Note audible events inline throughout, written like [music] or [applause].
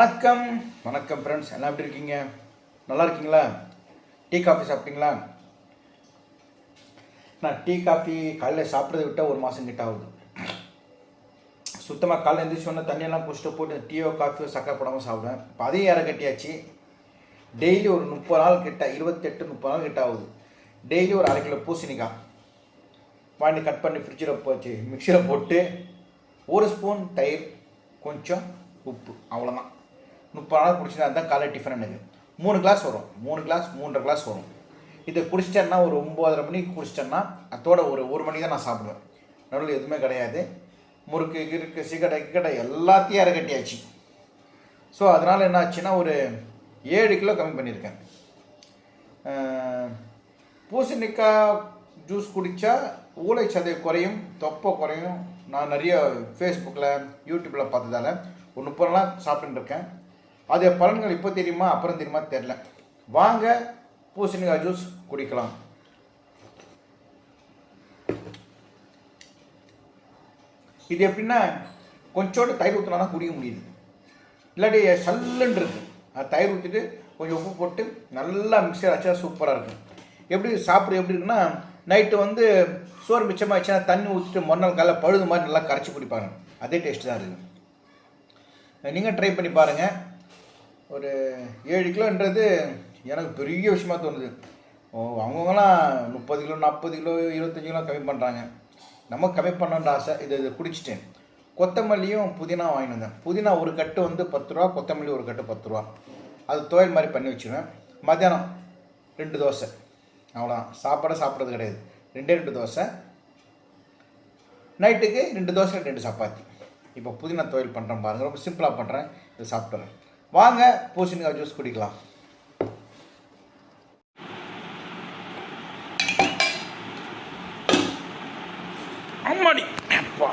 வணக்கம். வணக்கம் ஃப்ரெண்ட்ஸ் எல்லாம் எப்படி இருக்கீங்க? நல்லா இருக்கீங்களா? டீ காஃபி சாப்பிட்டீங்களா? நான் டீ காஃபி காலையில் சாப்பிட்றத விட்டால் ஒரு மாதம் கிட்ட ஆகுது. சுத்தமாக காலையில் எழுந்திரிச்சி உடனே தண்ணியெல்லாம் குடிச்சிட்டு போட்டு டீயோ காஃபியோ சக்கரை போடாமல் சாப்பிடுவேன். இப்போ அதையும் இற கட்டியாச்சு? டெய்லி ஒரு முப்பது நாள் கிட்ட இருபத்தெட்டு முப்பது நாள் கிட்ட ஆகுது. டெய்லி ஒரு அரை கிலோ பூசணிக்காய் வாங்கி கட் பண்ணி ஃப்ரிட்ஜில் போச்சு மிக்சியில் போட்டு ஒரு ஸ்பூன் தயிர் கொஞ்சம் உப்பு அவ்வளோதான் முப்பது நாள் குடிச்சினா தான் காலை டிஃபன் எனக்கு மூணு கிளாஸ் வரும். மூணு கிளாஸ் மூன்றரை கிளாஸ் வரும். இதை குடிச்சிட்டேன்னா ஒரு ஒம்போதரை மணிக்கு குடிச்சிட்டேன்னா அதோட ஒரு ஒரு மணிக்கு தான் நான் சாப்பிடுவேன். நடுவில் எதுவுமே கிடையாது. முறுக்கு கிறுக்கு சிகடை கிக்கடை எல்லாத்தையும் இறக்கட்டியாச்சு ஸோ அதனால் என்ன ஆச்சுன்னா ஒரு ஏழு கிலோ கம்மி பண்ணியிருக்கேன். பூசணிக்காய் ஜூஸ் குடித்தா ஊழைச்சதை குறையும் தொப்பை குறையும். நான் நிறைய ஃபேஸ்புக்கில் யூடியூப்பில் பார்த்ததால ஒரு முப்பது நாளாக சாப்பிட்டுருக்கேன் இருக்கேன். அது பலன்கள் இப்போ தெரியுமா அப்புறம் தெரியுமா தெரில வாங்க பூசணிக்காய் ஜூஸ் குடிக்கலாம். இது எப்படின்னா கொஞ்சோட தயிர் ஊற்றினா தான் குடிக்க முடியுது. இல்லாட்டி சல்லுன்னு இருக்கு அது தயிர் ஊற்றிட்டு கொஞ்சம் உப்பு போட்டு நல்லா மிக்சர் ஆச்சா சூப்பராக இருக்கும். எப்படி சாப்பிட்றது எப்படி இருக்குன்னா நைட்டு வந்து சோறு மிச்சமாகிடுச்சுன்னா தண்ணி ஊற்றிட்டு மறுநாள் காலைல பழுது மாதிரி நல்லா கரைச்சி குடிப்பாங்க. அதே டேஸ்ட் தான் இருக்குது. நீங்கள் ட்ரை பண்ணி பாருங்கள் ஒரு ஏழு கிலோன்றது எனக்கு பெரிய விஷயமா தோணுது. ஓ அவங்கவுங்களாம் முப்பது கிலோ நாற்பது கிலோ இருபத்தஞ்சி கிலோ கம்மி பண்ணுறாங்க நம்ம கம்மி பண்ணணுன்ற ஆசை. இது இது குடிச்சிட்டேன். கொத்தமல்லியும் புதினா வாங்கிட்டு வந்தேன். புதினா ஒரு கட்டு வந்து பத்து ரூபா கொத்தமல்லி ஒரு கட்டு பத்து ரூபா. அது துவையல் மாதிரி பண்ணி வச்சுருவேன். மத்தியானம் ரெண்டு தோசை. அவ்வளோதான் சாப்பாடு சாப்பிட்றது கிடையாது. ரெண்டே ரெண்டு தோசை. நைட்டுக்கு ரெண்டு தோசை ரெண்டு சப்பாத்தி. இப்போ புதினா துவையல் பண்ணுறேன் பாருங்கள் ரொம்ப சிம்பிளாக பண்ணுறேன் இதை சாப்பிட்றேன் வாங்க பூசணிக்காய் ஜூஸ் குடிக்கலாம். அம்மாடி. அப்பா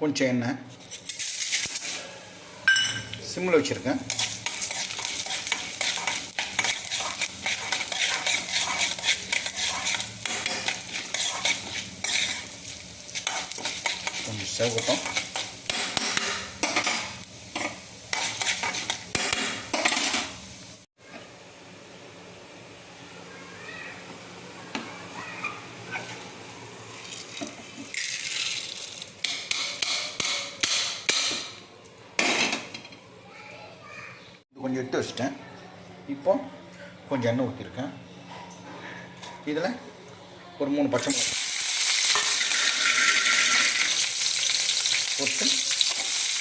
கொஞ்சம் எண்ணெய். சிம்மில் வச்சுருக்கேன். கொஞ்சம் சேவட்டும் கொஞ்சம் எடுத்து வச்சிட்டேன். இப்போ கொஞ்சம் எண்ணெய் ஊற்றிருக்கேன் இதில் ஒரு மூணு பச்சை மிளகாய் போட்டு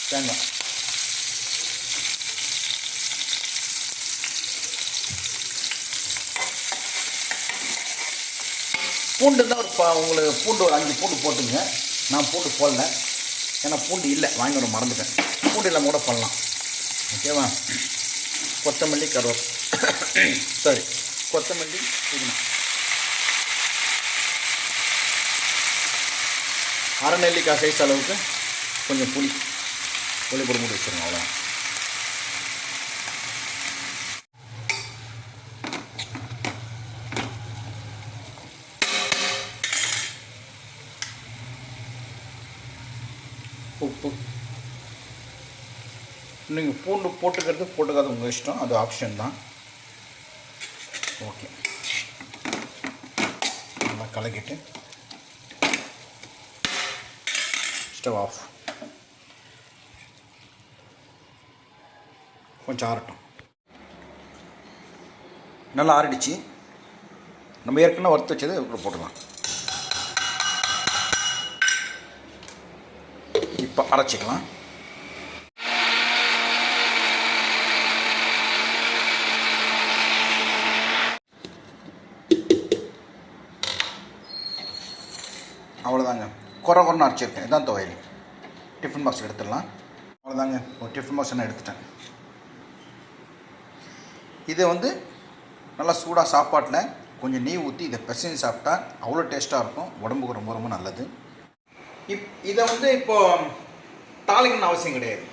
தேங்காய். பூண்டு தான் ஒரு உங்களுக்கு பூண்டு ஒரு அஞ்சு பூண்டு போட்டுங்க நான் பூண்டு போடல. ஏன்னா பூண்டு இல்லை. வாங்கி ஒரு மறந்துட்டேன். பூண்டு இல்லாமல் கூட பண்ணலாம் ஓகேவா? கொத்தமல்லி கருவேப் [coughs] சாரி கொத்தமல்லி புதினா. அரை நெல்லிக்காய் சைஸ் அளவுக்கு கொஞ்சம் புளி புளி பொடி மூடி வச்சுருங்க அவ்வளோ உப்பு நீங்கள் பூண்டு போட்டுக்கிறது போட்டுக்காத. உங்கள் இஷ்டம். அது ஆப்ஷன் தான். ஓகே நல்லா கலக்கிட்டு. ஸ்டவ் ஆஃப் கொஞ்சம் ஆறட்டும். நல்லா ஆறிடுச்சு. நம்ம ஏற்கனவே வறுத்து வச்சது அதுக்குள்ள போட்டுடலாம் இப்போ அரைச்சிக்கலாம் அவ்வளோதாங்க குறை குறைன்னு அரைச்சிருக்கேன். இதான் துவையல் டிஃபன் பாக்ஸ் எடுத்துடலாம். அவ்வளோதாங்க ஒரு டிஃபன் பாக்ஸ் நான் எடுத்துட்டேன். இதை வந்து நல்லா சூடாக சாப்பாட்டில் கொஞ்சம் நெய் ஊற்றி இதை பிசைஞ்சு சாப்பிட்டா அவ்வளோ டேஸ்ட்டாக இருக்கும். உடம்புக்கு ரொம்ப ரொம்ப நல்லது. இப் இதை வந்து இப்போது தாளிக்கணும்னு அவசியம் கிடையாது.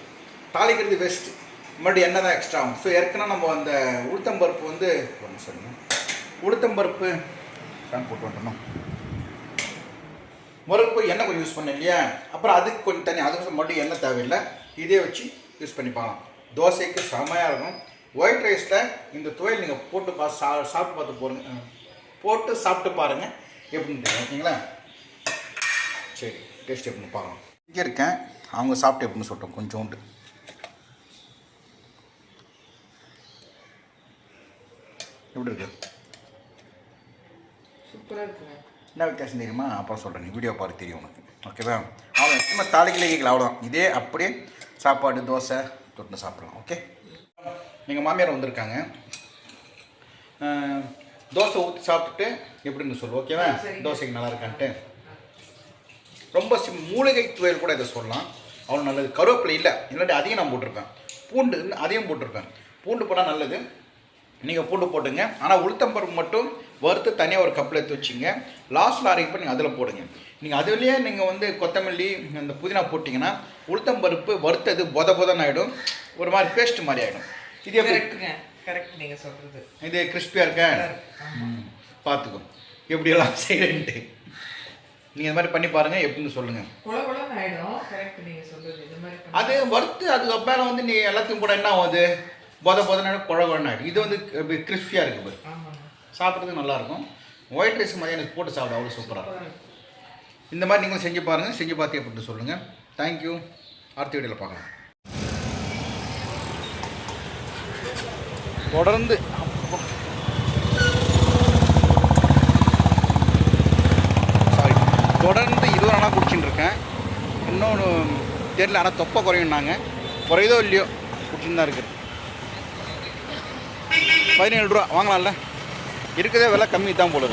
தாளிக்கிறது பெஸ்ட்டு மறுபடியும் எண்ணெய் தான் எக்ஸ்ட்ரா ஆகும். ஸோ ஏற்கனவே நம்ம அந்த உளுத்தம்பருப்பு வந்து ஒன்று சொல்லுங்க உளுத்தம்பருப்பு ஃபேன் போட்டு வந்துடணும் முருங்கை எண்ணெய் கொஞ்சம் யூஸ் பண்ணேன் இல்லையா? அப்புறம் அதுக்கு கொஞ்சம் தண்ணி அதுக்கு மட்டும் எண்ணெய் தேவையில்லை. இதே வச்சு யூஸ் பண்ணி பார்க்கலாம். தோசைக்கு செமையாக இருக்கும். ஒயிட் ரைஸில் இந்த துவையல் நீங்கள் போட்டு பா சா சாப்பிட்டு பார்த்து போடுங்க. போட்டு சாப்பிட்டு பாருங்கள் எப்படின்னு தெரியும்? ஓகேங்களா சரி டேஸ்ட் எப்படின்னு பார்க்கலாம். இங்கே இருக்கேன். அவங்க சாப்பிட்டு எப்படின்னு சொல்லிட்டோம் கொஞ்சோண்டு. எப்படி இருக்கு? சூப்பராக இருக்குங்க. என்ன வித்தியாசம் தெரியுமா? அப்புறம் சொல்கிறேன் நீ வீடியோ பார்த்து தெரியும் உனக்கு. ஓகேவா அவ்வளோ சும்மா தாளிக்கல கேட்கல அவ்வளோதான் இதே அப்படியே சாப்பாடு தோசை தொட்டு சாப்பிடலாம். ஓகே எங்கள் மாமியார் வந்திருக்காங்க. தோசை ஊற்றி சாப்பிட்டுட்டு எப்படின்னு சொல்லு ஓகேவா தோசைக்கு நல்லா இருக்கான்ட்டு. ரொம்ப சிம் மூலிகை துவையல் கூட இதை சொல்லலாம். அவ்வளோ நல்லது. கருவேப்பிலை இல்லை. இல்லாட்டி அதையும் நான் போட்டிருப்பேன். பூண்டு அதையும் போட்டிருப்பேன். பூண்டு போட்டால் நல்லது. நீங்கள் பூண்டு போட்டுங்க. ஆனால் உளுத்தம்பருப்பு மட்டும் வறுத்து தனியாக ஒரு கப்பில் எடுத்து வச்சிங்க. லாஸ்ட்டில் அரைக்கப்போ நீங்கள் அதில் போடுங்க. நீங்கள் அதுலேயே நீங்கள் வந்து கொத்தமல்லி அந்த புதினா போட்டிங்கன்னா உளுத்தம்பருப்பு வறுத்தது பொத பொதன்னு ஆகிடும் ஒரு மாதிரி பேஸ்ட் மாதிரி ஆகிடும் இது எப்படி? கரெக்ட் நீங்கள் சொல்கிறது இது கிறிஸ்பியாக இருக்க? பார்த்துக்கோ எப்படியெல்லாம் செய்கிறேன்ட்டு நீங்கள் இந்த மாதிரி பண்ணி பாருங்கள் எப்படின்னு சொல்லுங்கள் அது வறுத்து அதுக்கப்புறம் வந்து நீ எல்லாத்தையும் கூட என்ன ஆகுது பொத பொதன குழ குழன்னு ஆகிடும் இது வந்து கிறிஸ்பியாக இருக்குது பாரு. சாப்பிட்றதுக்கு நல்லாயிருக்கும். ஒயிட் ரைஸ் மதியானம் போட்டு சாப்பிட அவ்வளோ சூப்பராக இருக்கும். இந்த மாதிரி நீங்களும் செஞ்சு பாருங்கள் செஞ்சு பார்த்து எப்படி சொல்லுங்கள் தேங்க்யூ அடுத்த வீடியோவில் பார்க்கலாம். தொடர்ந்து சாரி தொடர்ந்து இருபது நாளாக குடிச்சுட்டு இருக்கேன். இன்னொன்று தெரியல ஆனால் தொப்பை குறையும்னாங்க. குறையுதோ இல்லையோ குடிச்சுன்னு தான் இருக்குது பதினேழு ரூபா வாங்கலாம்ல. இருக்கிறதே விலை கம்மி தான் போல